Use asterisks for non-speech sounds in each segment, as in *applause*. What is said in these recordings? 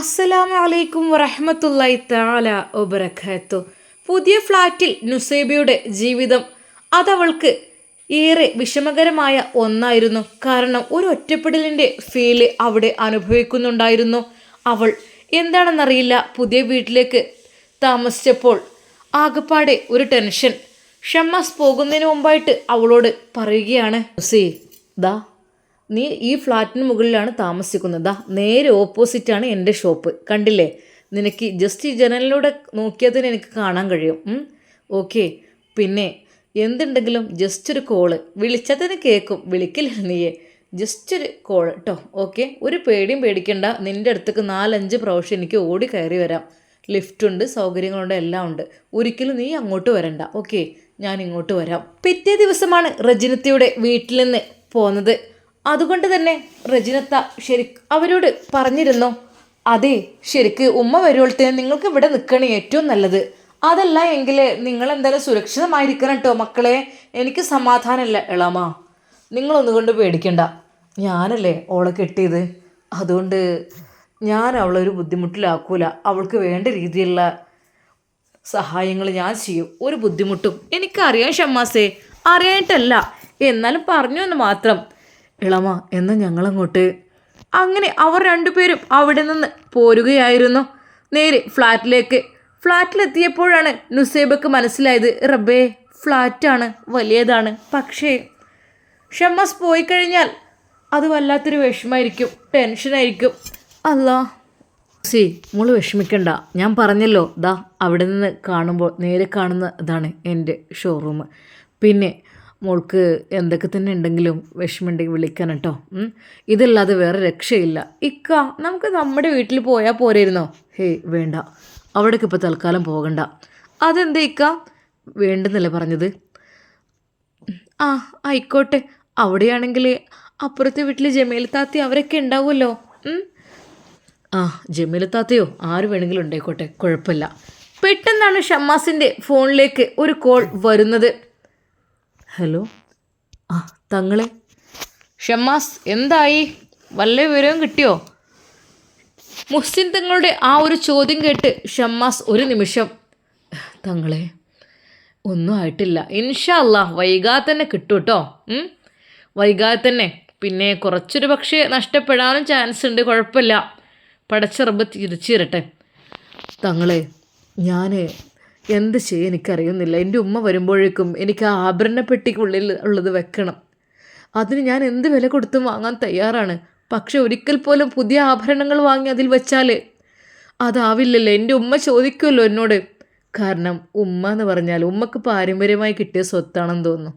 അസ്സലാമു അലൈക്കും വറഹമത്തല്ലായി താല ഒബറഖത്തു പുതിയ ഫ്ലാറ്റിൽ നുസൈബയുടെ ജീവിതം അതവൾക്ക് ഏറെ വിഷമകരമായ ഒന്നായിരുന്നു. കാരണം ഒരു ഒറ്റപ്പെടലിന്റെ ഫീൽ അവിടെ അനുഭവിക്കുന്നുണ്ടായിരുന്നു. അവൾ എന്താണെന്നറിയില്ല. പുതിയ വീട്ടിലേക്ക് താമസിച്ചപ്പോൾ ആകപ്പാടെ ഒരു ടെൻഷൻ ഷമ്മാസ് പോകുന്നതിന് മുമ്പായിട്ട് അവളോട് പറയുകയാണ് നുസേ ദാ നീ ഈ ഫ്ലാറ്റിന് മുകളിലാണ് താമസിക്കുന്നത്. നേരെ ഓപ്പോസിറ്റാണ് എന്റെ ഷോപ്പ് കണ്ടില്ലേ? നിനക്ക് ജസ്റ്റ് ഈ ജനലിലൂടെ നോക്കിയാൽ തന്നെ എനിക്ക് കാണാൻ കഴിയും. ഓക്കെ പിന്നെ എന്തുണ്ടെങ്കിലും ജസ്റ്റ് ഒരു കോൾ വിളിച്ചാൽ തന്നെ കേൾക്കും. വിളിക്കില്ല നീയെ. ജസ്റ്റ് ഒരു കോൾ കേട്ടോ ഓക്കെ ഒരു പേടിയും പേടിക്കണ്ട. നിന്റെ അടുത്തേക്ക് നാലഞ്ച് പ്രാവശ്യം എനിക്ക് ഓടി കയറി വരാം. ലിഫ്റ്റ് ഉണ്ട് സൗകര്യങ്ങളുണ്ട് എല്ലാം ഉണ്ട്. ഒരിക്കലും നീ അങ്ങോട്ട് വരണ്ട. ഓക്കെ ഞാൻ ഇങ്ങോട്ട് വരാം. പിറ്റേ ദിവസമാണ് റജിനത്തയുടെ വീട്ടിൽ നിന്ന് പോന്നത്. അതുകൊണ്ട് തന്നെ റജിനത്ത ശരി അവരോട് പറഞ്ഞിരുന്നു അതെ ശരിക്ക് ഉമ്മ വരുമ്പോഴത്തേന് നിങ്ങൾക്ക് ഇവിടെ നിൽക്കണേ ഏറ്റവും നല്ലത്. അതല്ല എങ്കിൽ നിങ്ങൾ എന്തായാലും സുരക്ഷിതമായിരിക്കണം കേട്ടോ മക്കളെ. എനിക്ക് സമാധാനമില്ല ഇളമ നിങ്ങളൊന്നുകൊണ്ട് പേടിക്കണ്ട. ഞാനല്ലേ ഓളെ കെട്ടിയത്? അതുകൊണ്ട് ഞാൻ അവളെ ഒരു ബുദ്ധിമുട്ടിലാക്കൂല. അവൾക്ക് വേണ്ട രീതിയിലുള്ള സഹായങ്ങൾ ഞാൻ ചെയ്യും. ഒരു ബുദ്ധിമുട്ടും എനിക്കറിയാം ഷമ്മാസേ. അറിയായിട്ടല്ല. എന്നാലും പറഞ്ഞു എന്ന് മാത്രം. ഇളമ എന്ന് ഞങ്ങളങ്ങോട്ട് അങ്ങനെ അവർ രണ്ടുപേരും അവിടെ നിന്ന് പോരുകയായിരുന്നു. നേരെ ഫ്ലാറ്റിലേക്ക്. ഫ്ലാറ്റിലെത്തിയപ്പോഴാണ് നുസേബക്ക് മനസ്സിലായത് റബ്ബേ ഫ്ലാറ്റാണ് വലിയതാണ്. പക്ഷേ ഷമ്മസ് പോയി കഴിഞ്ഞാൽ അത് വല്ലാത്തൊരു വിഷമായിരിക്കും ടെൻഷനായിരിക്കും. അല്ല സി മോൾ വിഷമിക്കണ്ട. ഞാൻ പറഞ്ഞല്ലോ ദാ അവിടെ നിന്ന് കാണുമ്പോൾ നേരെ കാണുന്ന ഇതാണ് എന്റെ ഷോറൂം. പിന്നെ മോൾക്ക് എന്തൊക്കെ തന്നെ ഉണ്ടെങ്കിലും വിഷമമുണ്ടെങ്കിൽ വിളിക്കാൻ കേട്ടോ. ഇതല്ലാതെ വേറെ രക്ഷയില്ല. ഇക്ക നമുക്ക് നമ്മുടെ വീട്ടിൽ പോയാൽ പോരായിരുന്നോ ഹേയ് വേണ്ട. അവിടേക്ക് ഇപ്പോൾ തൽക്കാലം പോകണ്ട. അതെന്താ ഇക്ക? വേണ്ടെന്നല്ലേ പറഞ്ഞത്? ആ ആയിക്കോട്ടെ. അവിടെയാണെങ്കിൽ അപ്പുറത്തെ വീട്ടിൽ ജമീൽ താത്തി അവരൊക്കെ ഉണ്ടാവുമല്ലോ. ആ ജമീൽ താത്തയോ? ആര് വേണമെങ്കിലും ഉണ്ടായിക്കോട്ടെ. കുഴപ്പമില്ല. പെട്ടെന്നാണ് ഷമ്മാസിന്റെ ഫോണിലേക്ക് ഒരു കോൾ വരുന്നത്. ഹലോ? ആ തങ്ങളെ. ഷമ്മാസ് എന്തായി? വല്ല വിവരവും കിട്ടിയോ? മുഹ്സിൻ തങ്ങളുടെ ആ ഒരു ചോദ്യം കേട്ട് ഷമ്മാസ് ഒരു നിമിഷം തങ്ങളെ ഒന്നും ആയിട്ടില്ല. ഇൻഷാ അല്ലാ വൈകാതെ തന്നെ കിട്ടും കേട്ടോ വൈകാതെ തന്നെ. പിന്നെ കുറച്ചൊരു പക്ഷേ നഷ്ടപ്പെടാനും ചാൻസ് ഉണ്ട് കുഴപ്പമില്ല. പടച്ചിറമ്പ് തിരിച്ചു തരട്ടെ തങ്ങളെ ഞാൻ എന്ത് ചെയ്യും എനിക്കറിയുന്നില്ല. എന്റെ ഉമ്മ വരുമ്പോഴേക്കും എനിക്ക് ആ ആഭരണ പെട്ടിക്കുള്ളിൽ ഉള്ളത് വെക്കണം. അതിന് ഞാൻ എന്ത് വില കൊടുത്തും വാങ്ങാൻ തയ്യാറാണ്. പക്ഷെ ഒരിക്കൽ പോലും പുതിയ ആഭരണങ്ങൾ വാങ്ങി അതിൽ വെച്ചാൽ അതാവില്ലല്ലോ. എന്റെ ഉമ്മ ചോദിക്കുമല്ലോ എന്നോട്. കാരണം ഉമ്മ എന്ന് പറഞ്ഞാൽ ഉമ്മക്ക് പാരമ്പര്യമായി കിട്ടിയ സ്വത്താണെന്ന് തോന്നുന്നു.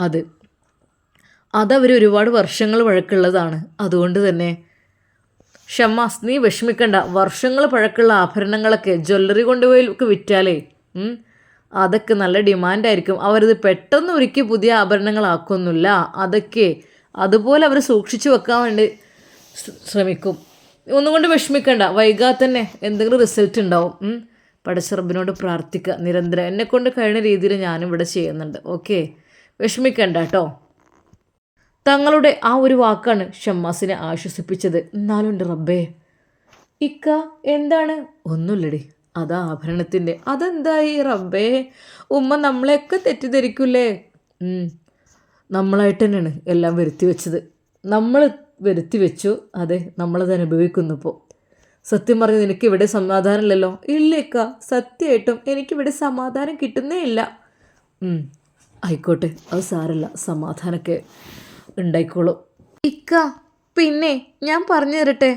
അത് അതവർ ഒരുപാട് വർഷങ്ങൾ വഴക്കുള്ളതാണ്. അതുകൊണ്ട് തന്നെ ഷമ്മാസ് നീ വിഷമിക്കണ്ട. വർഷങ്ങൾ പഴക്കുള്ള ആഭരണങ്ങളൊക്കെ ജ്വല്ലറി കൊണ്ടുപോയി വിറ്റാലേ അതൊക്കെ നല്ല ഡിമാൻഡായിരിക്കും. അവരത് പെട്ടെന്ന് ഒരുക്കി പുതിയ ആഭരണങ്ങളാക്കൊന്നുമില്ല അതൊക്കെ അതുപോലെ അവർ സൂക്ഷിച്ചു വെക്കാൻ വേണ്ടി ശ്ര- ശ്രമിക്കും. ഒന്നും കൊണ്ട് വിഷമിക്കണ്ട. വൈകാതെ തന്നെ എന്തെങ്കിലും റിസൾട്ട് ഉണ്ടാവും. പടശ്രബിനോട് പ്രാർത്ഥിക്കുക നിരന്തരം എന്നെക്കൊണ്ട് കഴിയുന്ന രീതിയിൽ ഞാനും ഇവിടെ ചെയ്യുന്നുണ്ട്. ഓക്കെ? വിഷമിക്കണ്ട കേട്ടോ തങ്ങളുടെ ആ ഒരു വാക്കാണ് ഷമ്മാസിനെ ആശ്വസിപ്പിച്ചത്. എന്നാലും റബ്ബേ. ഇക്ക എന്താണ്? ഒന്നുമില്ലടി. അതാ ആഭരണത്തിന്റെ. അതെന്തായി റബ്ബേ? ഉമ്മ നമ്മളെയൊക്കെ തെറ്റിദ്ധരിക്കൂലേ. നമ്മളായിട്ട് തന്നെയാണ് എല്ലാം വരുത്തി വെച്ചത്. നമ്മൾ വരുത്തി വെച്ചു. അതെ നമ്മളത് അനുഭവിക്കുന്നു ഇപ്പോൾ സത്യം പറഞ്ഞ് നിനക്ക് ഇവിടെ സമാധാനമില്ലല്ലോ ഇല്ലേക്ക സത്യമായിട്ടും എനിക്കിവിടെ സമാധാനം കിട്ടുന്നേ ഇല്ല. ആയിക്കോട്ടെ. അത് സാരല്ല. സമാധാനമൊക്കെ ഉണ്ടായിക്കോളും. ഇക്ക പിന്നെ ഞാൻ പറഞ്ഞു തരട്ടെ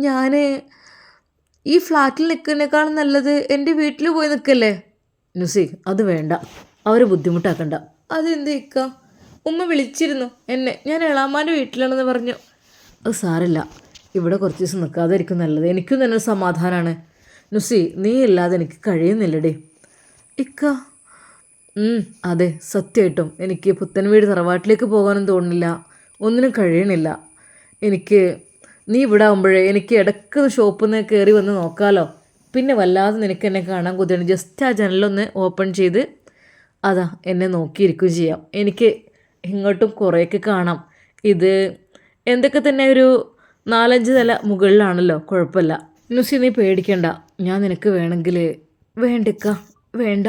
ഞാൻ ഈ ഫ്ലാറ്റിൽ നിൽക്കുന്നതിനേക്കാളും നല്ലത് എന്റെ വീട്ടിൽ പോയി നിൽക്കല്ലേ? നുസി അത് വേണ്ട. അവരെ ബുദ്ധിമുട്ടാക്കണ്ട. അതെന്ത് ഇക്ക? ഉമ്മ വിളിച്ചിരുന്നു എന്നെ. ഞാൻ എളാമാന്റെ വീട്ടിലാണെന്ന് പറഞ്ഞു. അത് സാരല്ല. ഇവിടെ കുറച്ച് ദിവസം നിൽക്കാതായിരിക്കും നല്ലത്. എനിക്കും തന്നെ ഒരു സമാധാനമാണ് നുസി നീ ഇല്ലാതെ എനിക്ക് കഴിയുന്നില്ലടേ. ഇക്ക? അതെ സത്യമായിട്ടും. എനിക്ക് പുത്തൻ വീട് തറവാട്ടിലേക്ക് പോകാനും തോന്നുന്നില്ല. ഒന്നിനും കഴിയണില്ല. എനിക്ക് നീ ഇവിടെ ആകുമ്പോഴേ എനിക്ക് ഇടയ്ക്ക് ഷോപ്പിൽ നിന്ന് കയറി വന്ന് നോക്കാമല്ലോ പിന്നെ വല്ലാതെ നിനക്ക് എന്നെ കാണാൻ കൊതിയാണ്. ജസ്റ്റ് ആ ജനലൊന്ന് ഓപ്പൺ ചെയ്ത് അതാ എന്നെ നോക്കിയിരിക്കുകയും ചെയ്യാം. എനിക്ക് ഇങ്ങോട്ടും കുറേയൊക്കെ കാണാം. ഇത് എന്തൊക്കെ തന്നെ ഒരു നാലഞ്ച് നില മുകളിലാണല്ലോ കുഴപ്പമില്ല. നുസി നീ പേടിക്കണ്ട. ഞാൻ നിനക്ക് വേണമെങ്കിൽ വേണ്ടക്ക വേണ്ട.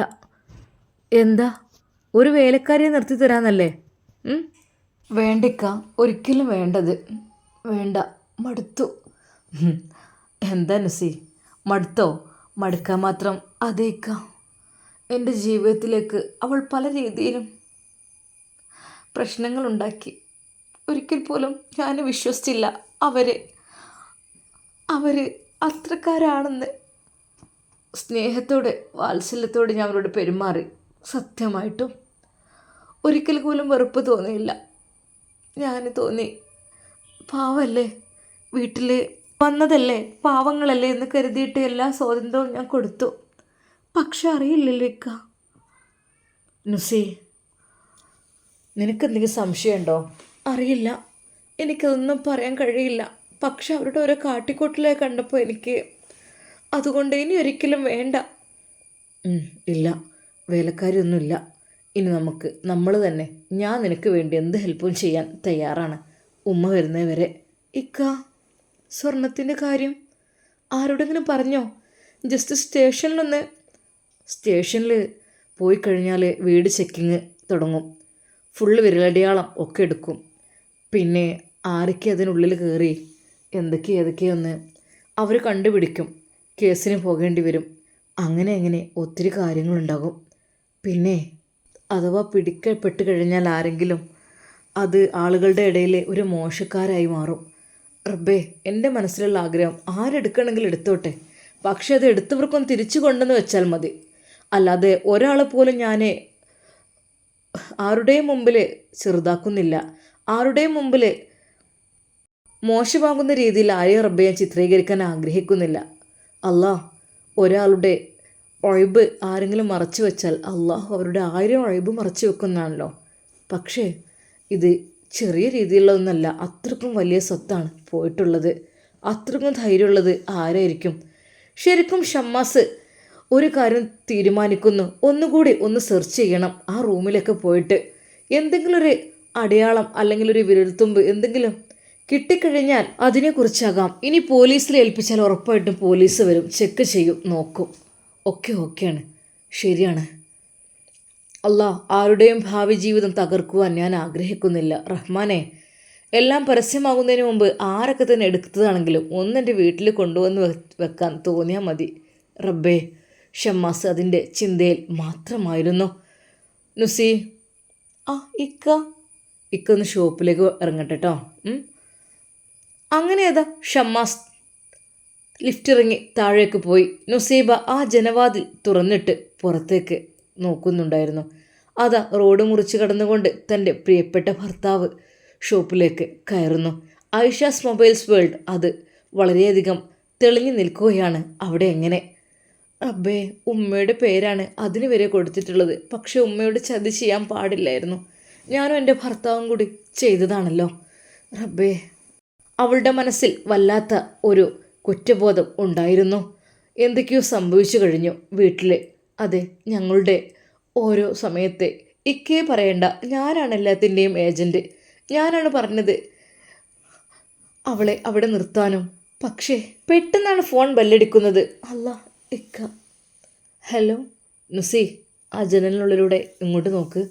എന്താ? ഒരു വേലക്കാരിയെ നിർത്തി തരാന്നല്ലേ വേണ്ടക്ക ഒരിക്കലും വേണ്ടത്. വേണ്ട. മടുത്തു. എന്താ നുസി? മടുത്തോ? മടുക്കാൻ മാത്രം അതേക്ക. എന്റെ ജീവിതത്തിലേക്ക് അവൾ പല രീതിയിലും പ്രശ്നങ്ങളുണ്ടാക്കി. ഒരിക്കൽ പോലും ഞാൻ വിശ്വസിച്ചില്ല അവരെ. അവർ അത്രക്കാരാണെന്ന്. സ്നേഹത്തോടെ വാത്സല്യത്തോടെ ഞാൻ അവരോട് പെരുമാറി. സത്യമായിട്ടും. ഒരിക്കൽ പോലും വെറുപ്പ് തോന്നിയില്ല. ഞാൻ തോന്നി പാവല്ലേ? വീട്ടിൽ വന്നതല്ലേ? പാവങ്ങളല്ലേ എന്ന് കരുതിയിട്ട് എല്ലാ സ്വാതന്ത്ര്യവും ഞാൻ കൊടുത്തു. പക്ഷെ അറിയില്ലല്ലോ ഇക്ക. നുസി നിനക്കെന്തെങ്കിലും സംശയമുണ്ടോ? അറിയില്ല. എനിക്കതൊന്നും പറയാൻ കഴിയില്ല. പക്ഷെ അവരുടെ ഓരോ കാട്ടിക്കൂട്ടിലെ കണ്ടപ്പോൾ എനിക്ക് അതുകൊണ്ട് ഇനി ഒരിക്കലും വേണ്ട. ഇല്ല. വേലക്കാരിയൊന്നുമില്ല. ഇനി നമുക്ക് നമ്മൾ തന്നെ ഞാൻ നിനക്ക് വേണ്ടി എന്ത് ഹെൽപ്പും ചെയ്യാൻ തയ്യാറാണ്. ഉമ്മ വരുന്നവരെ ഇക്ക സ്വർണത്തിന്റെ കാര്യം? ആരോടെങ്കിലും പറഞ്ഞോ? ജസ്റ്റ് സ്റ്റേഷനിലൊന്ന്. സ്റ്റേഷനിൽ പോയി കഴിഞ്ഞാൽ വീട് ചെക്കിങ് തുടങ്ങും. ഫുള്ള് വിരലടയാളം ഒക്കെ എടുക്കും. പിന്നെ ആരൊക്കെ അതിനുള്ളിൽ കയറി എന്തൊക്കെ ഏതൊക്കെയൊന്ന് അവർ കണ്ടുപിടിക്കും. കേസിന് പോകേണ്ടി വരും. അങ്ങനെ അങ്ങനെ ഒത്തിരി കാര്യങ്ങളുണ്ടാകും. പിന്നെ അഥവാ പിടിക്കപ്പെട്ട് കഴിഞ്ഞാൽ ആരെങ്കിലും അത് ആളുകളുടെ ഇടയിൽ ഒരു മോശക്കാരായി മാറും. റബ്ബേ എന്റെ മനസ്സിലുള്ള ആഗ്രഹം ആരെടുക്കണമെങ്കിലും എടുത്തോട്ടെ. പക്ഷേ അത് എടുത്തവർക്കൊന്ന് തിരിച്ചു കൊണ്ടെന്ന് വെച്ചാൽ മതി. അല്ലാതെ ഒരാളെ പോലും ഞാൻ ആരുടെയും മുമ്പിൽ ചെറുതാക്കുന്നില്ല. ആരുടെയും മുമ്പിൽ മോശമാകുന്ന രീതിയിൽ ആരെയും റബ്ബെ ഞാൻ ചിത്രീകരിക്കാൻ ആഗ്രഹിക്കുന്നില്ല. അല്ലാ ഒരാളുടെ ഒഴിബ് ആരെങ്കിലും മറച്ചു വെച്ചാൽ അള്ളാഹു അവരുടെ ആയിരം ഒഴിബ് മറച്ചു വെക്കുന്നതാണല്ലോ. പക്ഷേ ഇത് ചെറിയ രീതിയിലുള്ളതൊന്നല്ല അത്രക്കും വലിയ സ്വത്താണ് പോയിട്ടുള്ളത്. അത്രക്കും ധൈര്യമുള്ളത് ആരായിരിക്കും? ശരിക്കും ഷമ്മാസ് ഒരു കാര്യം തീരുമാനിക്കുന്നു. ഒന്നുകൂടി ഒന്ന് സെർച്ച് ചെയ്യണം. ആ റൂമിലൊക്കെ പോയിട്ട് എന്തെങ്കിലും ഒരു അടയാളം അല്ലെങ്കിൽ ഒരു വിരൽത്തുമ്പ് എന്തെങ്കിലും കിട്ടിക്കഴിഞ്ഞാൽ അതിനെക്കുറിച്ചാകാം. ഇനി പോലീസിൽ ഏൽപ്പിച്ചാൽ ഉറപ്പായിട്ടും പോലീസ് വരും. ചെക്ക് ചെയ്യും നോക്കും. ഒക്കെ ഓക്കെയാണ്. ശരിയാണ്. അല്ലാ ആരുടെയും ഭാവി ജീവിതം തകർക്കുവാൻ ഞാൻ ആഗ്രഹിക്കുന്നില്ല. റഹ്മാനെ എല്ലാം പരസ്യമാകുന്നതിന് മുമ്പ് ആരൊക്കെ തന്നെ എടുത്തതാണെങ്കിലും ഒന്നെന്റെ വീട്ടിൽ കൊണ്ടുവന്ന് വെക്കാൻ തോന്നിയാൽ മതി. റബ്ബേ ഷമ്മാസ് അതിന്റെ ചിന്തയിൽ മാത്രമായിരുന്നു. നുസി ആ ഇക്ക. ഇക്ക ഒന്ന് ഷോപ്പിലേക്ക് ഇറങ്ങട്ടെ കേട്ടോ. അങ്ങനെ ഏതാ ഷമ്മാസ് ലിഫ്റ്റ് ഇറങ്ങി താഴേക്ക് പോയി. നുസീബ ആ ജനവാതിൽ തുറന്നിട്ട് പുറത്തേക്ക് നോക്കുന്നുണ്ടായിരുന്നു. അതാ റോഡ് മുറിച്ച് കടന്നുകൊണ്ട് തന്റെ പ്രിയപ്പെട്ട ഭർത്താവ് ഷോപ്പിലേക്ക് കയറുന്നു. ഐഷാസ് മൊബൈൽസ് വേൾഡ് അത് വളരെയധികം തെളിഞ്ഞു നിൽക്കുകയാണ്. അവിടെ എങ്ങനെ? അബ്ബേ ഉമ്മയുടെ പേരാണ് അതിന് വരെ കൊടുത്തിട്ടുള്ളത്. പക്ഷേ ഉമ്മയോട് ചതി ചെയ്യാൻ പാടില്ലായിരുന്നു. ഞാനും എന്റെ ഭർത്താവും കൂടി ചെയ്തതാണല്ലോ. റബ്ബേ അവളുടെ മനസ്സിൽ വല്ലാത്ത ഒരു കുറ്റബോധം ഉണ്ടായിരുന്നു. എന്തൊക്കെയോ സംഭവിച്ചു കഴിഞ്ഞു വീട്ടിൽ അതെ ഞങ്ങളുടെ ഓരോ സമയത്തെ. ഇക്കേ പറയണ്ട ഞാനാണ് എല്ലാത്തിന്റെയും ഏജന്റ് ഞാനാണ് പറഞ്ഞത് അവളെ അവിടെ നിർത്താനും. പക്ഷേ പെട്ടെന്നാണ് ഫോൺ ബെല്ലടിക്കുന്നത്. അല്ല ഇക്ക. ഹലോ നുസി ആ ജനലിനുള്ളിലൂടെ ഇങ്ങോട്ട് നോക്ക്.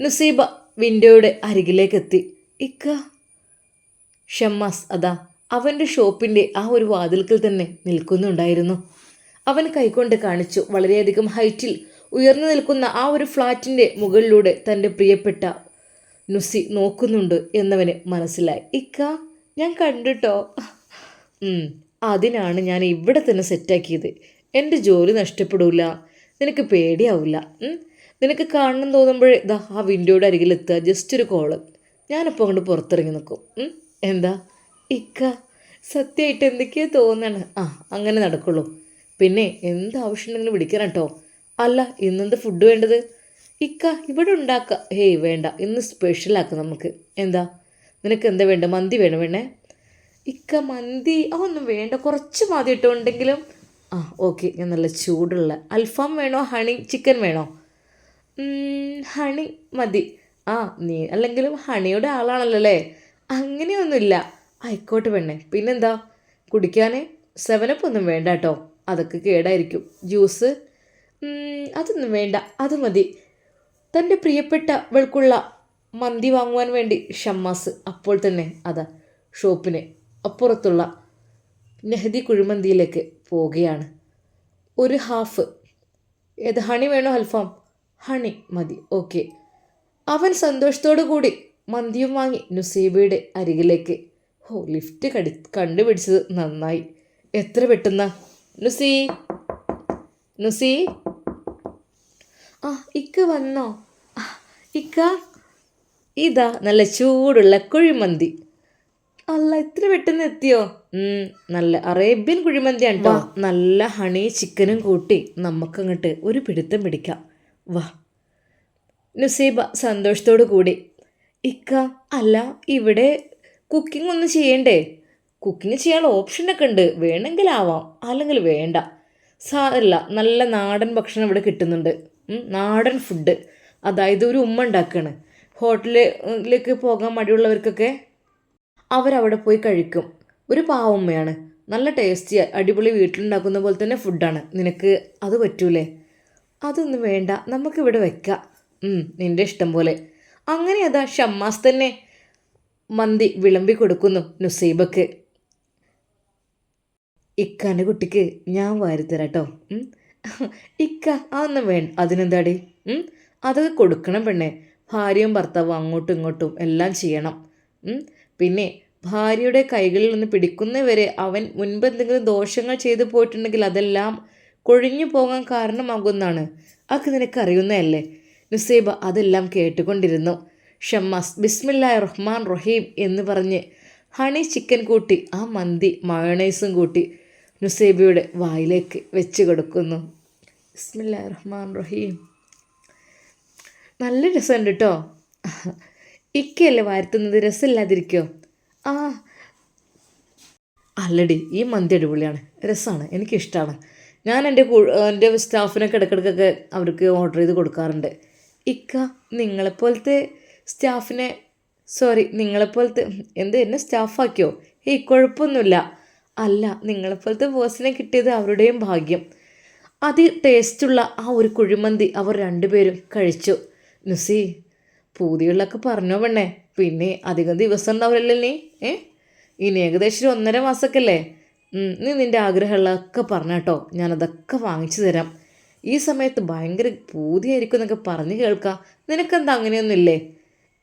നുസീബ വിൻഡോയുടെ അരികിലേക്കെത്തി. ഇക്ക. ഷമ്മാസ് അതാ അവന്റെ ഷോപ്പിന്റെ ആ ഒരു വാതിൽക്കൽ തന്നെ നിൽക്കുന്നുണ്ടായിരുന്നു. അവൻ കൈകൊണ്ട് കാണിച്ചു വളരെയധികം ഹൈറ്റിൽ ഉയർന്നു നിൽക്കുന്ന ആ ഒരു ഫ്ലാറ്റിന്റെ മുകളിലൂടെ തന്റെ പ്രിയപ്പെട്ട നുസി നോക്കുന്നുണ്ട് എന്നവന് മനസ്സിലായി. ഇക്ക ഞാൻ കണ്ടുട്ടോ? അതിനാണ് ഞാൻ ഇവിടെ തന്നെ സെറ്റാക്കിയത്. എന്റെ ജോലി നഷ്ടപ്പെടില്ല നിനക്ക് പേടിയാവില്ല നിനക്ക് കാണണം തോന്നുമ്പോഴേ ഇതാ ആ വിൻഡോയുടെ അരികിലെത്തുക ജസ്റ്റ് ഒരു കോൾ ഞാനപ്പോൾ അങ്ങോട്ട് പുറത്തിറങ്ങി നിൽക്കും. എന്താ? ഇക്ക സത്യമായിട്ട് എന്തൊക്കെയാ തോന്നണം. ആ അങ്ങനെ നടക്കുള്ളൂ. പിന്നെ എന്താവശ്യമുണ്ടെങ്കിലും വിളിക്കണം കേട്ടോ. അല്ല ഇന്നെന്ത് ഫുഡ് വേണ്ടത്? ഇക്ക ഇവിടെ ഉണ്ടാക്കുക ഹേയ് വേണ്ട. ഇന്ന് സ്പെഷ്യലാക്കാം നമുക്ക് എന്താ? നിനക്ക് എന്താ വേണ്ട? മന്തി വേണം വേണേ ഇക്ക മന്തി. ആ ഒന്നും വേണ്ട. കുറച്ച് മതി ഇട്ടുണ്ടെങ്കിലും ആ ഓക്കെ ഞാൻ നല്ല ചൂടുള്ള. അൽഫാം വേണോ? ഹണി ചിക്കൻ വേണോ? ഹണി മതി. ആ നീ അല്ലെങ്കിലും ഹണിയുടെ ആളാണല്ലോ അല്ലേ? അങ്ങനെയൊന്നുമില്ല. ആയിക്കോട്ടെ പെണ്ണേ. പിന്നെന്താ? കുടിക്കാൻ സെവനപ്പ് ഒന്നും വേണ്ട കേട്ടോ. അതൊക്കെ കേടായിരിക്കും. ജ്യൂസ് അതൊന്നും വേണ്ട. അത് മതി. തന്റെ പ്രിയപ്പെട്ടവൾക്കുള്ള മന്തി വാങ്ങുവാൻ വേണ്ടി ഷമ്മാസ് അപ്പോൾ തന്നെ അതാ ഷോപ്പിന് അപ്പുറത്തുള്ള നെഹദി കുഴിമന്തിയിലേക്ക് പോവുകയാണ്. ഒരു ഹാഫ്. ഏത് ഹണി വേണോ അൽഫാം? ഹണി മതി. ഓക്കെ. അവൻ സന്തോഷത്തോടു കൂടി മന്തിയും വാങ്ങി നുസീബയുടെ അരികിലേക്ക്. ഓ ലിഫ്റ്റ് കടി കണ്ടുപിടിച്ചത് നന്നായി. എത്ര പെട്ടെന്ന? നുസീ. നുസി. ആ ഇക്ക് വന്നോ? ഇക്ക ഇതാ നല്ല ചൂടുള്ള കുഴിമന്തി. അല്ല ഇത്ര പെട്ടെന്ന് എത്തിയോ? നല്ല അറേബ്യൻ കുഴിമന്തിയാണ് കേട്ടോ നല്ല ഹണി ചിക്കനും കൂട്ടി നമുക്കങ്ങോട്ട് ഒരു പിടുത്തം പിടിക്കാം. വാ. നുസീബ സന്തോഷത്തോടു കൂടി. ഇക്ക അല്ല ഇവിടെ കുക്കിംഗ് ഒന്നും ചെയ്യണ്ടേ? കുക്കിംഗ് ചെയ്യാനുള്ള ഓപ്ഷനൊക്കെ ഉണ്ട്. വേണമെങ്കിൽ ആവാം അല്ലെങ്കിൽ വേണ്ട. സാരല്ല നല്ല നാടൻ ഭക്ഷണം ഇവിടെ കിട്ടുന്നുണ്ട്. നാടൻ ഫുഡ് അതായത് ഒരു ഉമ്മ ഉണ്ടാക്കുകയാണ് ഹോട്ടലിലേക്ക് പോകാൻ മടിയുള്ളവർക്കൊക്കെ അവരവിടെ പോയി കഴിക്കും. ഒരു പാവമ്മയാണ്. നല്ല ടേസ്റ്റി അടിപൊളി വീട്ടിലുണ്ടാക്കുന്ന പോലെ തന്നെ ഫുഡാണ് നിനക്ക് അത് പറ്റൂലേ? അതൊന്നും വേണ്ട. നമുക്കിവിടെ വെക്കാം. നിന്റെ ഇഷ്ടം പോലെ. അങ്ങനെ അതാ ഷമ്മാസ് തന്നെ മന്തി വിളമ്പി കൊടുക്കുന്നു നുസൈബക്ക്. ഇക്കാന്റെ കുട്ടിക്ക് ഞാൻ വാരിത്തരാം കേട്ടോ ഉം. *laughs* ഇക്ക അതൊന്നും വേണ്ട അതിനെന്താടി? അതൊക്കെ കൊടുക്കണം പെണ്ണെ. ഭാര്യയും ഭർത്താവും അങ്ങോട്ടും ഇങ്ങോട്ടും എല്ലാം ചെയ്യണം. പിന്നെ ഭാര്യയുടെ കൈകളിൽ നിന്ന് പിടിക്കുന്നവരെ അവൻ മുൻപ് എന്തെങ്കിലും ദോഷങ്ങൾ ചെയ്തു പോയിട്ടുണ്ടെങ്കിൽ അതെല്ലാം കൊഴിഞ്ഞു പോകാൻ കാരണമാകുന്നതാണ് അതൊക്കെ നിനക്ക് അറിയുന്നതല്ലേ? നുസൈബ അതെല്ലാം കേട്ടുകൊണ്ടിരുന്നു. ഷമ്മസ് ബിസ്മില്ലാ റഹ്മാൻ റഹീം എന്ന് പറഞ്ഞ് ഹണി ചിക്കൻ കൂട്ടി ആ മന്തി മയണൈസും കൂട്ടി നുസൈബയുടെ വായിലേക്ക് വെച്ച് കൊടുക്കുന്നു. ബിസ്മില്ലാ റഹ്മാൻ റഹീം നല്ല രസമുണ്ട് കേട്ടോ ഇക്കയല്ലേ വാരുത്തുന്നത്? രസമില്ലാതിരിക്കോ? ആ. അല്ലടി ഈ മന്തി അടിപൊളിയാണ്. രസമാണ് എനിക്കിഷ്ടമാണ് ഞാൻ എന്റെ എന്റെ സ്റ്റാഫിനൊക്കെ ഇടയ്ക്കിടയ്ക്കൊക്കെ അവർക്ക് ഓർഡർ ചെയ്ത് കൊടുക്കാറുണ്ട്. ഇക്ക നിങ്ങളെപ്പോലത്തെ സ്റ്റാഫിനെ സോറി നിങ്ങളെപ്പോലത്തെ എന്ത് എന്നെ സ്റ്റാഫാക്കിയോ? ഈ കുഴപ്പമൊന്നുമില്ല. അല്ല നിങ്ങളെപ്പോലത്തെ ബോസിനെ കിട്ടിയത് അവരുടെയും ഭാഗ്യം. അതി ടേസ്റ്റുള്ള ആ ഒരു കുഴിമന്തി അവർ രണ്ടുപേരും കഴിച്ചു. നുസി പൂതികളിലൊക്കെ പറഞ്ഞോ പെണ്ണേ. പിന്നെ അധികം ദിവസം ഉണ്ടാവില്ലല്ലോ നീ ഏ? ഇനി ഏകദേശം ഒരു ഒന്നര ഉം, നീ നിന്റെ ആഗ്രഹമുള്ളതൊക്കെ പറഞ്ഞാട്ടോ. ഞാനതൊക്കെ വാങ്ങിച്ചു തരാം. ഈ സമയത്ത് ഭയങ്കര പൂതിയായിരിക്കും എന്നൊക്കെ പറഞ്ഞ് കേൾക്കാം. നിനക്കെന്താ അങ്ങനെയൊന്നുമില്ലേ?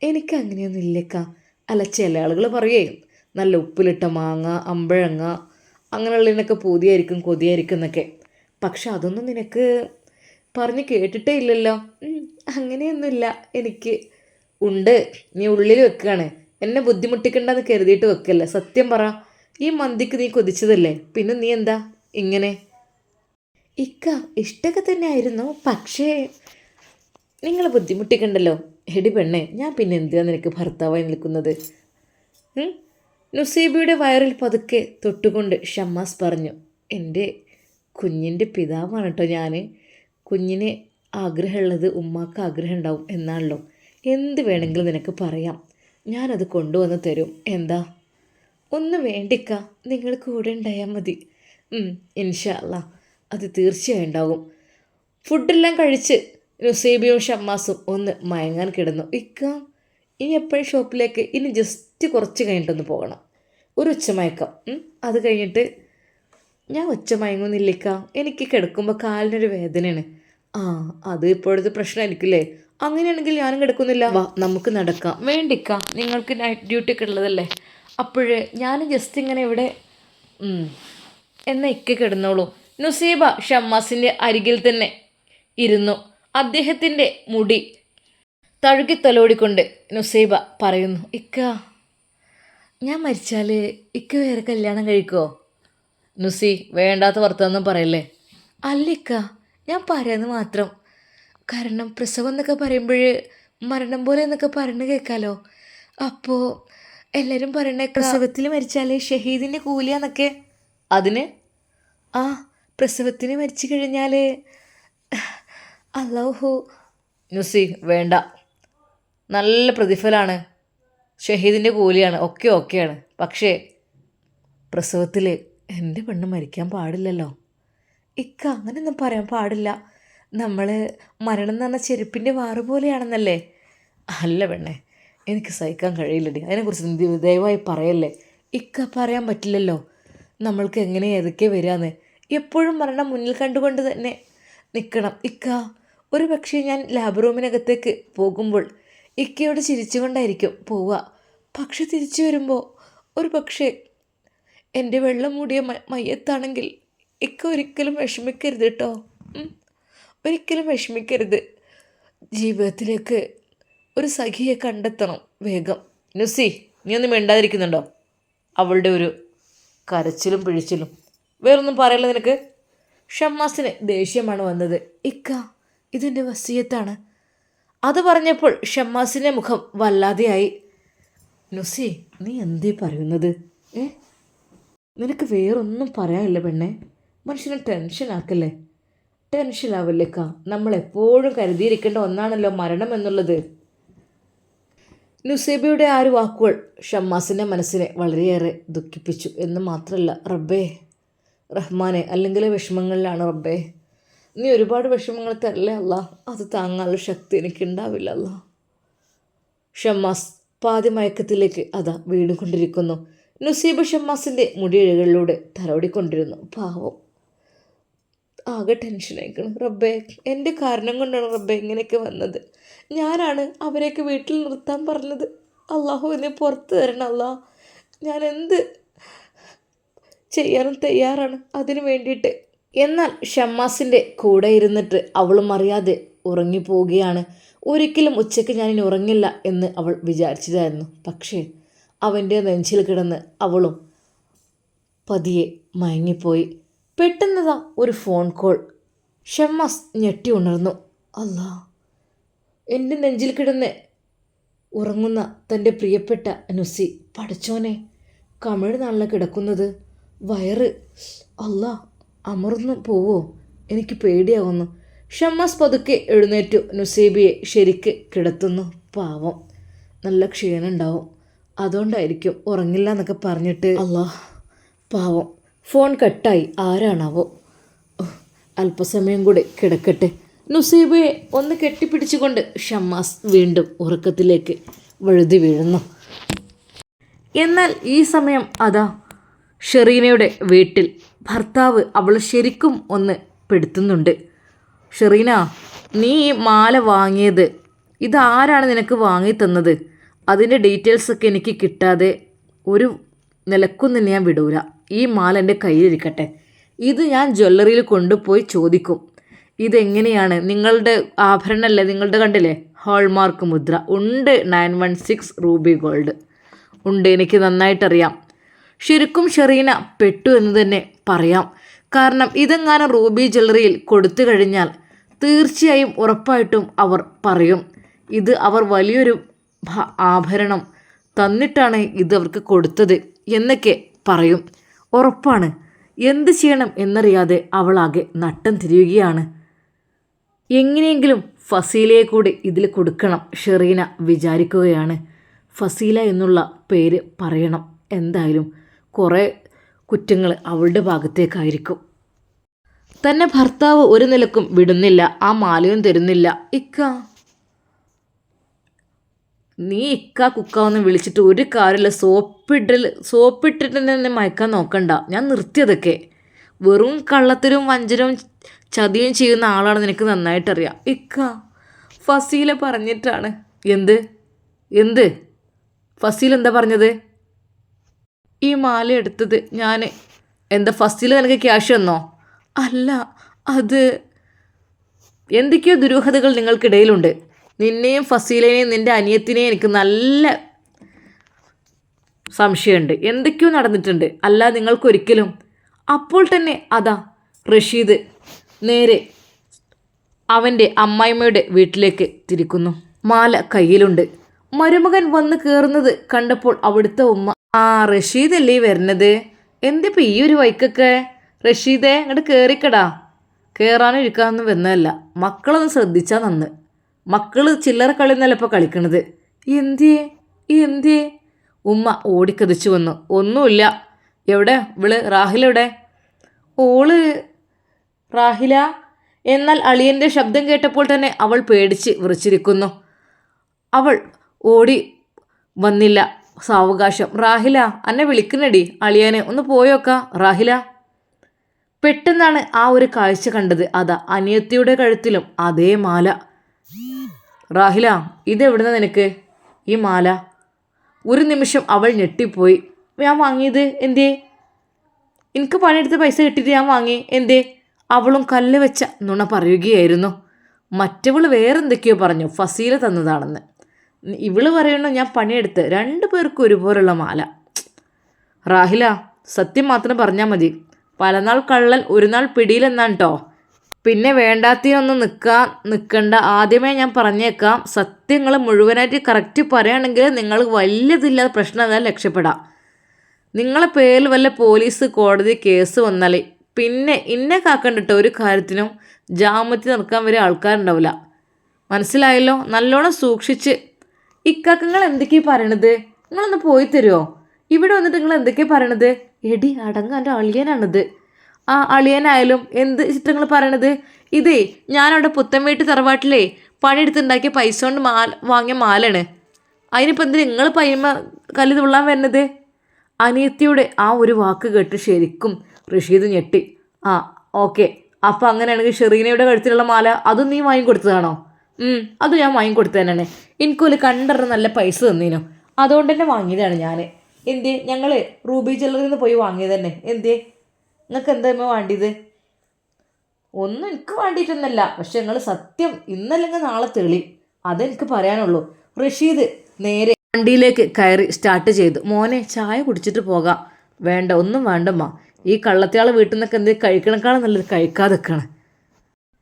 എനിക്ക് അങ്ങനെയൊന്നും ഇല്ലേക്കാ അല്ല ചില ആളുകൾ പറയേ നല്ല ഉപ്പിലിട്ട മാങ്ങ അമ്പഴങ്ങ അങ്ങനെയുള്ളതിനൊക്കെ പൂതിയായിരിക്കും കൊതിയായിരിക്കും എന്നൊക്കെ. പക്ഷെ അതൊന്നും നിനക്ക് പറഞ്ഞ് കേട്ടിട്ടേ ഇല്ലല്ലോ. അങ്ങനെയൊന്നുമില്ല. എനിക്ക് ഉണ്ട്. നീ ഉള്ളിൽ വെക്കുകയാണ്. എന്നെ ബുദ്ധിമുട്ടിക്കണ്ടെന്ന് കരുതിയിട്ട് വെക്കല്ല. സത്യം പറ. ഈ മന്തിക്ക് നീ കൊതിച്ചതല്ലേ. പിന്നെ നീ എന്താ ഇങ്ങനെ? ഇക്ക ഇഷ്ടമൊക്കെ തന്നെ ആയിരുന്നു പക്ഷേ നിങ്ങൾ ബുദ്ധിമുട്ടിക്കണ്ടല്ലോ. എടി പെണ്ണേ ഞാൻ പിന്നെ എന്തിനാണ് നിനക്ക് ഭർത്താവായി നിൽക്കുന്നത്? നുസീബയുടെ വയറിൽ പതുക്കെ തൊട്ടുകൊണ്ട് ഷമ്മാസ് പറഞ്ഞു എന്റെ കുഞ്ഞിന്റെ പിതാവാണ് കേട്ടോ ഞാൻ കുഞ്ഞിന് ആഗ്രഹമുള്ളത് ഉമ്മാക്ക് ആഗ്രഹം ഉണ്ടാവും എന്നാണല്ലോ. എന്ത് വേണമെങ്കിലും നിനക്ക് പറയാം. ഞാനത് കൊണ്ടുവന്ന് തരും. എന്താ? ഒന്നും വേണ്ടിക്ക. നിങ്ങൾ കൂടെ ഉണ്ടായാൽ മതി. ഇൻഷാല്ല അത് തീർച്ചയായും ഉണ്ടാകും. ഫുഡെല്ലാം കഴിച്ച് നുസീബിയും ഷമ്മാസും ഒന്ന് മയങ്ങാൻ കിടന്നു. ഇക്ക ഇനി എപ്പോഴും ഷോപ്പിലേക്ക്. ഇനി ജസ്റ്റ് കുറച്ച് കഴിഞ്ഞിട്ടൊന്ന് പോകണം. ഒരു ഉച്ചമയക്കം മയക്കം അത് കഴിഞ്ഞിട്ട് ഞാൻ ഒച്ച മയങ്ങുന്നില്ലേക്ക എനിക്ക് കിടക്കുമ്പോൾ കാലിനൊരു വേദനയാണ്. ആ അത് ഇപ്പോഴത്തെ പ്രശ്നമായിരിക്കില്ലേ? അങ്ങനെയാണെങ്കിൽ ഞാനും കിടക്കുന്നില്ല. വാ നമുക്ക് നടക്കാം. വേണ്ടിക്ക നിങ്ങൾക്ക് നൈറ്റ് ഡ്യൂട്ടി ഒക്കെ ഉള്ളതല്ലേ? അപ്പോഴേ ഞാൻ ജസ്റ്റ് ഇങ്ങനെ ഇവിടെ എന്നാൽ ഇക്ക കിടന്നോളൂ. നുസീബ ഷമ്മാസിന്റെ അരികിൽ തന്നെ ഇരുന്നു. അദ്ദേഹത്തിന്റെ മുടി തഴുകി തലോടിക്കൊണ്ട് നുസീബ പറയുന്നു ഇക്ക ഞാൻ മരിച്ചാൽ ഇക്ക വേറെ കല്യാണം കഴിക്കോ? നുസി വേണ്ടാത്ത വർത്തമാനം പറയല്ലേ? അല്ലിക്ക ഞാൻ പറയാന്ന് മാത്രം. കാരണം പ്രസവം എന്നൊക്കെ പറയുമ്പോൾ മരണം പോലെ എന്നൊക്കെ പറഞ്ഞു കേൾക്കാലോ അപ്പോൾ എല്ലാവരും പറയണേ പ്രസവത്തിൽ മരിച്ചാൽ ഷഹീദിന്റെ കൂലിയാന്നൊക്കെ. അതിന്? ആ പ്രസവത്തിന് മരിച്ചു കഴിഞ്ഞാൽ അല്ലാഹു. നുസി വേണ്ട. നല്ല പ്രതിഫലമാണ് ഷഹീദിന്റെ കൂലിയാണ്. ഒക്കെ ഓക്കെയാണ് പക്ഷേ പ്രസവത്തിൽ എന്റെ പെണ്ണ് മരിക്കാൻ പാടില്ലല്ലോ. ഇക്ക അങ്ങനെയൊന്നും പറയാൻ പാടില്ല. നമ്മൾ മരണം എന്ന് പറഞ്ഞ ചെരുപ്പിന്റെ വാറ് പോലെയാണെന്നല്ലേ? അല്ല പെണ്ണേ എനിക്ക് സഹിക്കാൻ കഴിയില്ലടി. അതിനെക്കുറിച്ച് ദയവായി പറയല്ലേ? ഇക്ക പറയാൻ പറ്റില്ലല്ലോ. നമ്മൾക്ക് എങ്ങനെ ഏതൊക്കെ വരാന്ന്. എപ്പോഴും മരണം മുന്നിൽ കണ്ടുകൊണ്ട് തന്നെ നിൽക്കണം ഇക്ക ഒരു പക്ഷേ ഞാൻ ലാബ് റൂമിനകത്തേക്ക് പോകുമ്പോൾ ഇക്കയോട് ചിരിച്ചുകൊണ്ടായിരിക്കും പോവുക. പക്ഷെ തിരിച്ചു വരുമ്പോൾ ഒരു പക്ഷേ എന്റെ വെള്ളം മൂടിയ മയ്യത്താണെങ്കിൽ ഇക്ക ഒരിക്കലും വിഷമിക്കരുത് കേട്ടോ ഒരിക്കലും വിഷമിക്കരുത്. ജീവിതത്തിലേക്ക് ഒരു സഖിയെ കണ്ടെത്തണം വേഗം. നുസി നീ ഒന്നും മിണ്ടാതിരിക്കുന്നുണ്ടോ? അവളുടെ ഒരു കരച്ചിലും പിഴിച്ചിലും. വേറൊന്നും പറയല്ല നിനക്ക്? ഷമ്മാസിന് ദേഷ്യമാണ് വന്നത്. ഇക്ക ഇതെന്റെ വസീയത്താണ്. അത് പറഞ്ഞപ്പോൾ ഷമ്മാസിന്റെ മുഖം വല്ലാതെയായി. നുസി നീ എന്തേ പറയുന്നത്? ഏ? നിനക്ക് വേറൊന്നും പറയാനില്ല പെണ്ണെ. മനുഷ്യനെ ടെൻഷൻ ആക്കല്ലേ? ടെൻഷൻ ആവല്ലേക്ക നമ്മൾ എപ്പോഴും കരുതിയിരിക്കേണ്ട ഒന്നാണല്ലോ മരണം എന്നുള്ളത്. നുസേബിയുടെ ആ ഒരു വാക്കുകൾ ഷമ്മാസിന്റെ മനസ്സിനെ വളരെയേറെ ദുഃഖിപ്പിച്ചു എന്ന് മാത്രമല്ല റബ്ബേ. റഹ്മാനെ അല്ലെങ്കിൽ വിഷമങ്ങളിലാണ് റബ്ബേ. നീ ഒരുപാട് വിഷമങ്ങൾ തരല്ലേ അല്ല? അത് താങ്ങാനുള്ള ശക്തി എനിക്കുണ്ടാവില്ല അല്ല. ഷമ്മാസ് പാതി മയക്കത്തിലേക്ക് അതാ വീണുകൊണ്ടിരിക്കുന്നു. നുസീബ് ഷമ്മാസിന്റെ മുടിയിഴകളിലൂടെ തലോടിക്കൊണ്ടിരുന്നു. പാവം. ആകെ ടെൻഷനായിക്കണം റബ്ബേ എന്റെ കാരണം കൊണ്ടാണ് റബ്ബേ ഇങ്ങനെയൊക്കെ വന്നത്. ഞാനാണ് അവരെയൊക്കെ വീട്ടിൽ നിർത്താൻ പറഞ്ഞത്. അള്ളാഹു എന്നെ പുറത്ത് തരണം അല്ലാ. ഞാൻ എന്ത് ചെയ്യാനും തയ്യാറാണ്. അതിനു വേണ്ടിയിട്ട് എന്നാൽ ഷമ്മാസിന്റെ കൂടെ ഇരുന്നിട്ട് അവളും അറിയാതെ ഉറങ്ങിപ്പോവുകയാണ്. ഒരിക്കലും ഉച്ചയ്ക്ക് ഞാനിനി ഉറങ്ങില്ല എന്ന് അവൾ വിചാരിച്ചതായിരുന്നു. പക്ഷേ അവന്റെ നെഞ്ചിൽ കിടന്ന് അവളും പതിയെ മയങ്ങിപ്പോയി. പെട്ടെന്നതാ ഒരു ഫോൺ കോൾ. ഷമ്മാസ് ഞെട്ടി ഉണർന്നു. അല്ല എന്റെ നെഞ്ചിൽ കിടന്ന് ഉറങ്ങുന്ന തന്റെ പ്രിയപ്പെട്ട നുസി പഠിച്ചോനെ. കമിഴ്നാളിൽ കിടക്കുന്നത്. വയറ് അല്ലാ അമർന്നു പോവോ? എനിക്ക് പേടിയാവുന്നു. ഷമ്മസ് പതുക്കെ എഴുന്നേറ്റു. നുസീബിയെ ശരിക്ക് കിടത്തുന്നു. പാവം. നല്ല ക്ഷീണം ഉണ്ടാവും. അതുകൊണ്ടായിരിക്കും ഉറങ്ങില്ല എന്നൊക്കെ പറഞ്ഞിട്ട് അല്ലാ പാവം. ഫോൺ കട്ടായി. ആരാണാവോ? അല്പസമയം കൂടി കിടക്കട്ടെ. നുസീബയെ ഒന്ന് കെട്ടിപ്പിടിച്ചുകൊണ്ട് ഷമ്മാസ് വീണ്ടും ഉറക്കത്തിലേക്ക് വഴുതി വീഴുന്നു. എന്നാൽ ഈ സമയം അതാ. ഷെറീനയുടെ വീട്ടിൽ ഭർത്താവ് അവൾ ശരിക്കും ഒന്ന് പെടുത്തുന്നുണ്ട്. ഷെറീന നീ ഈ മാല വാങ്ങിയത് ഇതാരാണ് നിനക്ക് വാങ്ങി തന്നത് അതിന്റെ ഡീറ്റെയിൽസൊക്കെ എനിക്ക് കിട്ടാതെ ഒരു നിലക്കും തന്നെ ഞാൻ വിടൂല. ഈ മാല എന്റെ കയ്യിലിരിക്കട്ടെ. ഇത് ഞാൻ ജ്വല്ലറിയിൽ കൊണ്ടുപോയി ചോദിക്കും. ഇതെങ്ങനെയാണ്? നിങ്ങളുടെ ആഭരണമല്ലേ നിങ്ങളുടെ കണ്ടില്ലേ? ഹോൾമാർക്ക് മുദ്ര. ഉണ്ട് nine one six ruby gold. ഉണ്ട് എനിക്ക് നന്നായിട്ടറിയാം. ശരിക്കും ഷെറീന പെട്ടു എന്ന് തന്നെ പറയാം. കാരണം ഇതെങ്ങാനും റൂബി ജ്വല്ലറിയിൽ കൊടുത്തു കഴിഞ്ഞാൽ തീർച്ചയായും ഉറപ്പായിട്ടും അവർ പറയും. ഇത് അവർ വലിയൊരു ആഭരണം തന്നിട്ടാണ് ഇത് അവർക്ക് കൊടുത്തത് എന്നൊക്കെ പറയും. ഉറപ്പാണ്. എന്ത് ചെയ്യണം എന്നറിയാതെ അവളാകെ നട്ടം തിരിയുകയാണ്. എങ്ങനെയെങ്കിലും ഫസീലയെ കൂടി ഇതിൽ കൊടുക്കണം ഷെറീന വിചാരിക്കുകയാണ്. ഫസീല എന്നുള്ള പേര് പറയണം എന്തായാലും. കുറേ കുറ്റങ്ങൾ അവളുടെ ഭാഗത്തേക്കായിരിക്കും. തന്നെ ഭർത്താവ് ഒരു നിലക്കും വിടുന്നില്ല ആ മാലയും തരുന്നില്ല. ഇക്ക നീ ഇക്ക കുക്കാവെന്ന് വിളിച്ചിട്ട് ഒരു കാര്യമില്ല. സോപ്പിടൽ സോപ്പിട്ടിട്ട് തന്നെ മയക്കാൻ നോക്കണ്ട. ഞാൻ നിർത്തിയതൊക്കെ. വെറും കള്ളത്തരും വഞ്ചനവും ചതിയും ചെയ്യുന്ന ആളാണ് നിനക്ക് നന്നായിട്ടറിയാം. ഇക്ക ഫസീല പറഞ്ഞിട്ടാണ്. എന്ത്? എന്ത്? ഫസീൽ എന്താ പറഞ്ഞത്? ഈ മാല എടുത്തത് ഞാൻ എന്താ ഫസ്റ്റിൽ നിനക്ക് ക്യാഷ് തന്നോ? അല്ല അത് എന്തൊക്കെയോ ദുരൂഹതകൾ നിങ്ങൾക്കിടയിലുണ്ട്. നിന്നെയും ഫസീലേനെയും നിന്റെ അനിയത്തിനെയും എനിക്ക് നല്ല സംശയമുണ്ട്. എന്തൊക്കെയോ നടന്നിട്ടുണ്ട്. അല്ല നിങ്ങൾക്കൊരിക്കലും. അപ്പോൾ തന്നെ അതാ റഷീദ് നേരെ അവന്റെ അമ്മായിമ്മയുടെ വീട്ടിലേക്ക് തിരിക്കുന്നു. മാല കയ്യിലുണ്ട്. മരുമകൻ വന്ന് കയറുന്നത് കണ്ടപ്പോൾ അവിടുത്തെ ഉമ്മ ആ റഷീദല്ലേ വരുന്നത് എന്തിപ്പോൾ ഈ ഒരു വൈക്കൊക്കെ? റഷീദേ അങ്ങോട്ട് കയറിക്കടാ കയറാനും ഇരിക്കാനൊന്നും വന്നതല്ല മക്കളൊന്ന് ശ്രദ്ധിച്ചാൽ നന്ന്. മക്കൾ ചില്ലറ കളി എന്നല്ല ഇപ്പോൾ കളിക്കണത്? എന്തിയേ എന്തിയേ ഉമ്മ ഓടിക്കതിച്ചു വന്നു. ഒന്നുമില്ല. എവിടെ? ഇവൾ റാഹിലെവിടെ? ഓൾ റാഹില? എന്നാൽ അളിയന്റെ ശബ്ദം കേട്ടപ്പോൾ തന്നെ അവൾ പേടിച്ച് വിറച്ചിരിക്കുന്നു. അവൾ ഓടി വന്നില്ല. സാവകാശം. റാഹില എന്നെ വിളിക്കുന്നടി. അളിയാനെ ഒന്ന് പോയോക്ക റാഹില. പെട്ടെന്നാണ് ആ ഒരു കാഴ്ച കണ്ടത്. അതാ അനിയത്തിയുടെ കഴുത്തിലും അതേ മാല. റാഹില ഇതെവിടുന്ന നിനക്ക്? ഈ മാല. ഒരു നിമിഷം അവൾ ഞെട്ടിപ്പോയി. ഞാൻ വാങ്ങിയത് എന്തേ എനിക്ക് പണിയെടുത്ത പൈസ കിട്ടിയിട്ട് ഞാൻ വാങ്ങി. എന്തേ അവളും കല്ല് വെച്ച നുണ പറയുകയായിരുന്നു. മറ്റവൾ വേറെന്തൊക്കെയോ പറഞ്ഞു. ഫസീല തന്നതാണെന്ന്. ഇവൾ പറയണു ഞാൻ പണിയെടുത്ത് രണ്ടു പേർക്കും ഒരുപോലുള്ള മാല. റാഹില സത്യം മാത്രം പറഞ്ഞാൽ മതി. പലനാൾ കള്ളൻ ഒരു നാൾ പിടിയിലെന്നാണ് കേട്ടോ പിന്നെ വേണ്ടാത്തിനൊന്ന് നിൽക്കാൻ നിൽക്കണ്ട ആദ്യമേ ഞാൻ പറഞ്ഞേക്കാം സത്യങ്ങൾ മുഴുവനായിട്ട് കറക്റ്റ് പറയുകയാണെങ്കിൽ നിങ്ങൾ വലിയതില്ലാതെ പ്രശ്നം എന്നാൽ രക്ഷപ്പെടാം. നിങ്ങളെ പേരിൽ വല്ല പോലീസ് കോടതി കേസ് വന്നാൽ പിന്നെ ഇന്നെ കാക്കണ്ടിട്ടോ ഒരു കാര്യത്തിനും? ജാമ്യത്തിൽ നിൽക്കാൻ വരെ ആൾക്കാരുണ്ടാവില്ല. മനസ്സിലായല്ലോ? നല്ലോണം സൂക്ഷിച്ച് ഇക്കാക്കങ്ങൾ എന്തൊക്കെയാ പറയണത്? നിങ്ങളൊന്ന് പോയി തരുമോ ഇവിടെ വന്നിട്ട് നിങ്ങൾ എന്തൊക്കെയാ പറയണത്? എടി അടങ്ങാന്റെ അളിയനാണിത്. ആ അളിയനായാലും എന്ത് ചിത്രങ്ങൾ പറയണത്? ഇതേ ഞാനവിടെ പുത്തൻവീട്ട് തറവാട്ടിലേ പണിയെടുത്തുണ്ടാക്കിയ പൈസ കൊണ്ട് മാല വാങ്ങിയ മാലാണ്. അതിനിപ്പോൾ എന്തിനാ നിങ്ങൾ പയ്യമ്മ കല്ല് തുള്ളാൻ വരുന്നത് അനിയത്തിയുടെ ആ ഒരു വാക്ക് കേട്ട് ശരിക്കും റഷീദ് ഞെട്ടി. ആ ഓക്കെ. അപ്പം അങ്ങനെയാണെങ്കിൽ ഷെറീനയുടെ കഴുത്തിലുള്ള മാല അതും നീ വാങ്ങിക്കൊടുത്തതാണോ? ഉം, അത് ഞാൻ വാങ്ങിക്കൊടുത്തു തന്നെയാണ്. എനിക്കൊരു കണ്ടറിന് നല്ല പൈസ തന്നീനു. അതുകൊണ്ട് തന്നെ വാങ്ങിയതാണ് ഞാൻ. എന്തേ ഞങ്ങൾ റൂബി ജ്വല്ലറിയിൽ നിന്ന് പോയി വാങ്ങിയത് തന്നെ. എന്തേ നിങ്ങൾക്ക് എന്താ വേണ്ടിയത്? ഒന്നും എനിക്ക് വേണ്ടിയിട്ടൊന്നല്ല പക്ഷെ നിങ്ങൾ സത്യം ഇന്നല്ലെങ്കിൽ നാളെ തെളി. അതെനിക്ക് പറയാനുള്ളൂ. റഷീദ് നേരെ വണ്ടിയിലേക്ക് കയറി സ്റ്റാർട്ട് ചെയ്തു. മോനെ ചായ കുടിച്ചിട്ട് പോകാം. വേണ്ട ഒന്നും വേണ്ടമ്മ ഈ കള്ളത്തിയാളെ വീട്ടിൽ നിന്നൊക്കെ എന്ത് കഴിക്കണക്കാളും നല്ലത് കഴിക്കാതെ നിൽക്കണം.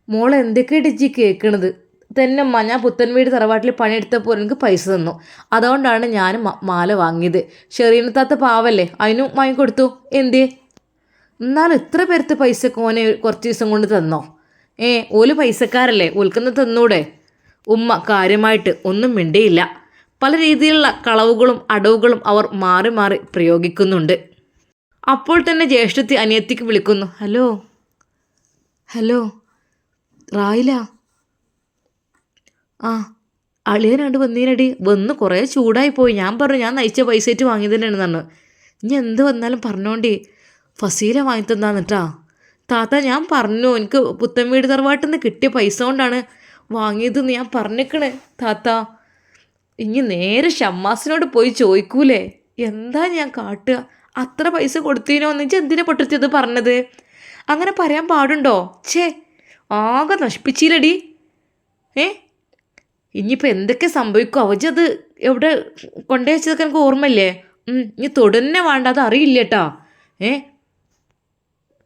മോളെ എന്തൊക്കെയാണ് ഇജ്ജി കേൾക്കണത് തന്നെമ്മ ഞാൻ പുത്തൻ വീട് തറവാട്ടിൽ പണിയെടുത്തപ്പോൾ എനിക്ക് പൈസ തന്നു. അതുകൊണ്ടാണ് ഞാൻ മാല വാങ്ങിയത്. ഷെറീനത്താത്ത പാവല്ലേ അതിനും വാങ്ങിക്കൊടുത്തു. എന്തേ? എന്നാലും ഇത്ര പേരത്തെ പൈസ ഓനെ കുറച്ച് ദിവസം കൊണ്ട് തന്നോ? ഏ ഓൽ പൈസക്കാരല്ലേ ഓൽക്കുന്ന തന്നൂടെ? ഉമ്മ കാര്യമായിട്ട് ഒന്നും മിണ്ടിയില്ല. പല രീതിയിലുള്ള കളവുകളും അടവുകളും അവർ മാറി മാറി പ്രയോഗിക്കുന്നുണ്ട്. അപ്പോൾ തന്നെ ജ്യേഷ്ഠത്തി അനിയത്തിക്ക് വിളിക്കുന്നു. ഹലോ? ഹലോ? റായില? ആ അളിയനാണ്ട് വന്നീനടി. വന്ന് കുറേ ചൂടായി പോയി. ഞാൻ പറഞ്ഞു ഞാൻ നയിച്ച പൈസ ആയിട്ട് വാങ്ങിയത് തന്നെയാണ് പറഞ്ഞു. ഇനി എന്ത് വന്നാലും പറഞ്ഞോണ്ടി. ഫസീല വാങ്ങി തന്നാന്നിട്ടാ താത്ത ഞാൻ പറഞ്ഞു എനിക്ക് പുത്തൻ വീട് തറവാട്ടിൽ നിന്ന് കിട്ടിയ പൈസ കൊണ്ടാണ് വാങ്ങിയതെന്ന് ഞാൻ പറഞ്ഞേക്കണേ താത്ത. ഇനി നേരെ ഷമ്മാസിനോട് പോയി ചോദിക്കൂലേ? എന്താ ഞാൻ കാട്ടുക? അത്ര പൈസ കൊടുത്തീനോ? എന്ന് വെച്ചാൽ എന്തിനാ പൊട്ടിച്ചത് പറഞ്ഞത്? അങ്ങനെ പറയാൻ പാടുണ്ടോ? ഛേ ആകെ നശിപ്പിച്ചില്ലടി ഏ ഇനിയിപ്പോൾ എന്തൊക്കെ സംഭവിക്കും? അവജത് എവിടെ കൊണ്ടേ വെച്ചതൊക്കെ എനിക്ക് ഓർമ്മയില്ലേ? ഇനി തൊടുന്നെ വേണ്ട അത് അറിയില്ല കേട്ടാ ഏ?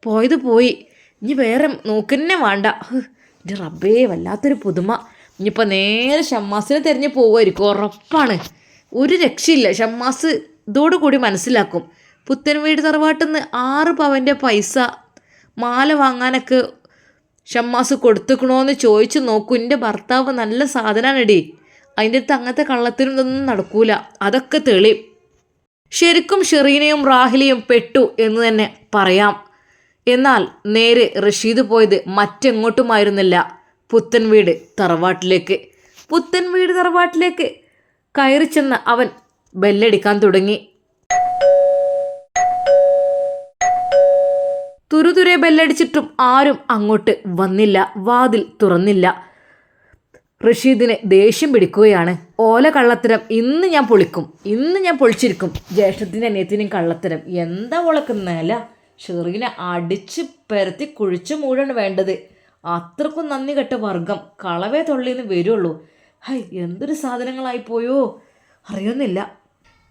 പോയത് പോയി. ഇനി വേറെ നോക്കന്നെ വേണ്ട. എന്റെ റബ്ബേ വല്ലാത്തൊരു പുതുമ. ഇനിയിപ്പോൾ നേരെ ഷമ്മാസിനെ തിരഞ്ഞ് പോകുമായിരിക്കും ഉറപ്പാണ്. ഒരു രക്ഷയില്ല. ഷമ്മാസ് ഇതോടുകൂടി മനസ്സിലാക്കും. പുത്തൻ വീട് തറവാട്ടിൽ നിന്ന് ആറ് പവന്റെ പൈസ മാല വാങ്ങാനൊക്കെ ഷമ്മാസ് കൊടുത്തുക്കണോന്ന് ചോദിച്ചു നോക്കൂ. എന്റെ ഭർത്താവ് നല്ല സാധനമാണെടി അതിന്റെ അടുത്ത് അങ്ങനത്തെ കള്ളത്തിനും ഇതൊന്നും നടക്കൂല. അതൊക്കെ തെളി. ശരിക്കും ഷെറീനയും റാഹിലയും പെട്ടു എന്ന് തന്നെ പറയാം. എന്നാൽ നേരെ റഷീദ് പോയത് മറ്റെങ്ങോട്ടുമായിരുന്നില്ല. പുത്തൻ വീട് തറവാട്ടിലേക്ക്. പുത്തൻ വീട് തറവാട്ടിലേക്ക് കയറി ചെന്ന് അവൻ ബെല്ലടിക്കാൻ തുടങ്ങി. തുരുതുരെ ബെല്ലടിച്ചിട്ടും ആരും അങ്ങോട്ട് വന്നില്ല വാതിൽ തുറന്നില്ല. റഷീദിനെ ദേഷ്യം പിടിക്കുകയാണ്. ഓല കള്ളത്തരം ഇന്ന് ഞാൻ പൊളിക്കും ഇന്ന് ഞാൻ പൊളിച്ചിരിക്കും. ജ്യേഷ്ഠത്തിന്റെ അനിയത്തിനും കള്ളത്തരം. എന്താ ഉളക്കുന്നല്ല ഷെറിനെ അടിച്ച് പരത്തി കുഴിച്ചു മൂഴാണ് വേണ്ടത്. അത്രക്കും നന്ദി കെട്ട വർഗം കളവേ തൊള്ളിന്ന് വരുള്ളൂ. ഹൈ എന്തൊരു സാധനങ്ങളായി പോയോ? അറിയുന്നില്ല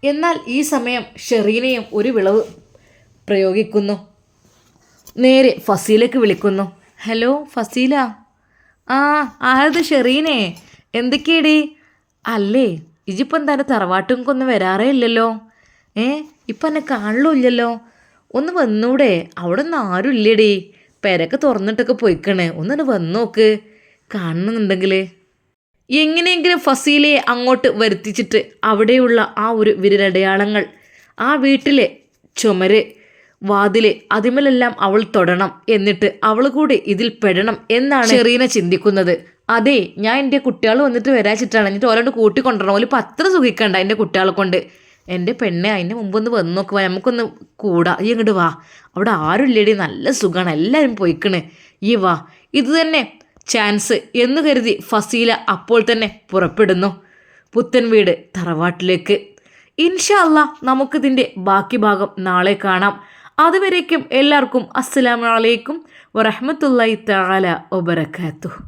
എന്നാൽ ഈ സമയം ഷെറീനയും ഒരു വിളവ് പ്രയോഗിക്കുന്നു. നേരെ ഫസീലേക്ക് വിളിക്കുന്നു. ഹലോ ഫസീല? ആ ആരത് ഷെറീനെ? എന്തൊക്കെയടി? അല്ലേ ഇജിപ്പം തന്നെ തറവാട്ടുകൊന്നും വരാറേ ഇല്ലല്ലോ. ഏ ഇപ്പം എന്നെ കാണലുമില്ലല്ലോ ഒന്ന് വന്നൂടെ അവിടെ ഒന്നും ആരും ഇല്ലേടി. പെരക്ക് തുറന്നിട്ടൊക്കെ പോയിക്കണേ. ഒന്നിട്ട് വന്നോക്ക്. കാണണമെന്നുണ്ടെങ്കിൽ എങ്ങനെയെങ്കിലും ഫസീലയെ അങ്ങോട്ട് വരുത്തിച്ചിട്ട് അവിടെയുള്ള ആ ഒരു വിരലടയാളങ്ങൾ ആ വീട്ടിലെ ചുമര് വാതിൽ അതിമലെല്ലാം അവൾ തൊടണം എന്നിട്ട് അവൾ കൂടെ ഇതിൽ പെടണം എന്നാണ് ഷെറീന ചിന്തിക്കുന്നത്. അതെ ഞാൻ എന്റെ കുട്ടികൾ വന്നിട്ട് വരാച്ചിട്ടാണ്. എന്നിട്ട് ഓരോട് കൂട്ടിക്കൊണ്ടിരണം ഒരു പത്ര സുഖിക്കണ്ട എന്റെ കുട്ടികളെ കൊണ്ട്. എന്റെ പെണ്ണെ അതിന്റെ മുമ്പ് ഒന്ന് വന്ന് നോക്കുക നമുക്കൊന്ന് കൂടാ. ഈ ഇങ്ങോട്ട് വാ. അവിടെ ആരും ഇല്ലേടി. നല്ല സുഖമാണ് എല്ലാവരും പോയിക്കണ്. ഈ വാ. ഇത് തന്നെ ചാൻസ് എന്ന് കരുതി ഫസീല അപ്പോൾ തന്നെ പുറപ്പെടുന്നു. പുത്തൻ വീട് തറവാട്ടിലേക്ക്. ഇൻഷാ അല്ലാ നമുക്കിതിന്റെ ബാക്കി ഭാഗം നാളെ കാണാം. അതുവരേക്കും എല്ലാവർക്കും അസ്സലാമലൈക്കും വറഹമത്തല്ലായി തആല വബറകാതുഹു